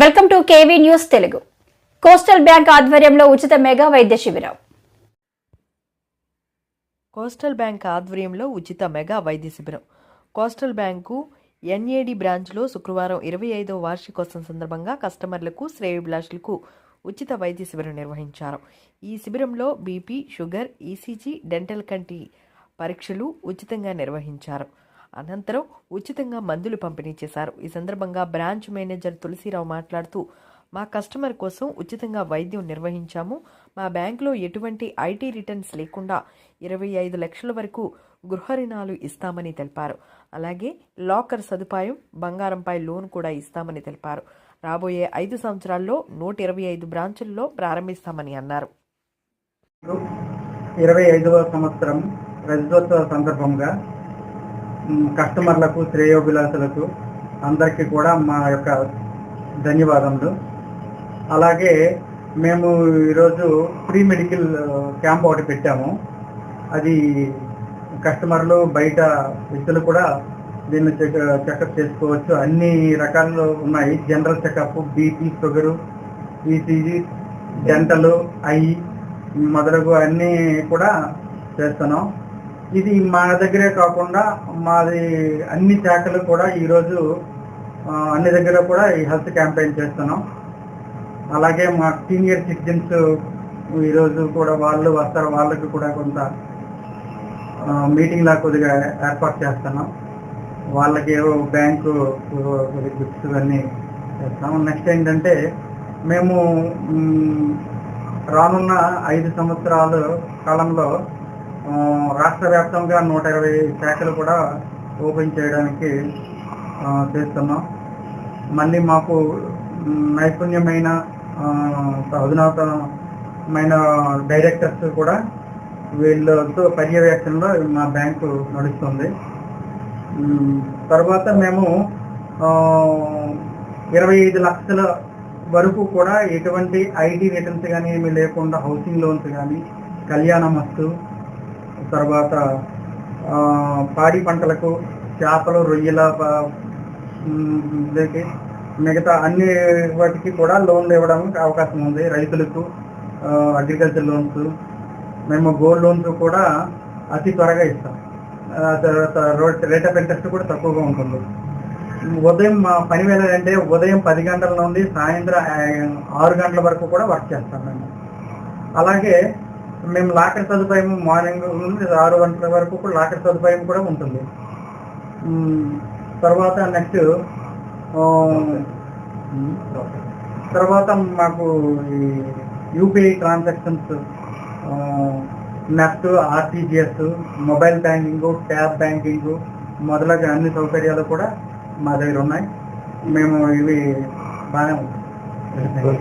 Welcome to KV news Telugu. Coastal bank ఆధ్వర్యంలో ఉచిత mega వైద్య శిబిరం. కోస్టల్ బ్యాంక్ ఆధ్వర్యంలో ఉచిత మెగా వైద్య శిబిరం. కోస్టల్ బ్యాంకు ఎన్ఏడి బ్రాంచ్లో శుక్రవారం ఇరవై ఐదవ వార్షికోత్సవం సందర్భంగా కస్టమర్లకు శ్రేయభిలాషులకు ఉచిత వైద్య శిబిరం నిర్వహించారు. ఈ శిబిరంలో బీపీ షుగర్ ఈసీజీ డెంటల్ కంటి పరీక్షలు ఉచితంగా నిర్వహించారు. అనంతరం ఉచితంగా మందులు పంపిణీ చేశారు ఈ సందర్భంగా బ్రాంచ్ మేనేజర్ తులసిరావు మాట్లాడుతూ మా కస్టమర్ కోసం ఉచితంగా వైద్యం నిర్వహించాము. మా బ్యాంకులో ఎటువంటి ఐటీ రిటర్న్స్ లేకుండా ఇరవై ఐదు లక్షల వరకు గృహ రుణాలు ఇస్తామని తెలిపారు. అలాగే లాకర్ సదుపాయం బంగారంపై లోన్ కూడా ఇస్తామని తెలిపారు. రాబోయే ఐదు సంవత్సరాల్లో నూట ఇరవై ఐదు బ్రాంచుల్లో ప్రారంభిస్తామని అన్నారు. ఇరవై ఐదవ సంవత్సరం రజతోత్సవ సందర్భంగా కస్టమర్లకు శ్రేయోభిలాషులకు అందరికీ కూడా మా యొక్క ధన్యవాదములు. అలాగే మేము ఈరోజు ప్రీ మెడికల్ క్యాంప్ ఒకటి పెట్టాము. అది కస్టమర్లు బయట వ్యక్తులు కూడా దీన్ని చెక్ చెకప్ చేసుకోవచ్చు. అన్ని రకాలు ఉన్నాయి. General checkup BP sugar ECG dental eye మొదలగు అన్నీ కూడా చేస్తున్నాం. ఇది మా దగ్గరే కాకుండా మాది అన్ని శాఖలు కూడా ఈరోజు అన్ని దగ్గర కూడా ఈ హెల్త్ క్యాంపెయిన్ చేస్తున్నాం. అలాగే మా సీనియర్ సిటిజన్స్ ఈరోజు కూడా వాళ్ళు వస్తారు వాళ్ళకి కూడా కొంత మీటింగ్ లా కొద్దిగా ఏర్పాటు చేస్తున్నాం. వాళ్ళకి ఏవో బ్యాంకు గిఫ్ట్స్ అన్నీ చేస్తాం నెక్స్ట్ ఏంటంటే మేము రానున్న ఐదు సంవత్సరాల కాలంలో రాష్ట్ర వ్యాప్తంగా నూట ఇరవై శాఖలు కూడా ఓపెన్ చేయడానికి చేస్తున్నాం. మళ్ళీ మాకు నైపుణ్యమైన అధునాతనమైన డైరెక్టర్స్ కూడా వీళ్ళతో పర్యవేక్షణలో మా బ్యాంకు నడుస్తుంది. తర్వాత మేము ఇరవై ఐదు లక్షల వరకు కూడా ఎటువంటి ఐటీ రిటర్న్స్ కానీ ఏమీ లేకుండా హౌసింగ్ లోన్స్ కానీ కళ్యాణ మస్తు తర్వాత పాడి పంటలకు చేపలు రొయ్యల మిగతా అన్ని వాటికి కూడా లోన్లు ఇవ్వడానికి అవకాశం ఉంది. రైతులకు అగ్రికల్చర్ లోన్స్ మేము గోల్డ్ లోన్స్ కూడా అతి త్వరగా ఇస్తాం. తర్వాత రోడ్ రేట్ ఆఫ్ ఇంట్రెస్ట్ కూడా తక్కువగా ఉంటుంది. ఉదయం మా పని వేళ అంటే ఉదయం పది గంటల నుండి సాయంత్రం ఆరు గంటల వరకు కూడా వర్క్ చేస్తాం మేము. అలాగే మేము లాకర్ సదుపాయం మార్నింగ్ నుండి ఆరు గంటల వరకు కూడా లాకర్ సదుపాయం కూడా ఉంటుంది. తర్వాత నెక్స్ట్ తర్వాత మాకు UPI transactions NEFT RTGS mobile banking tab banking మొదలగు అన్ని సౌకర్యాలు కూడా మా దగ్గర ఉన్నాయి. మేము ఇవి బాగానే ఉంటాయి.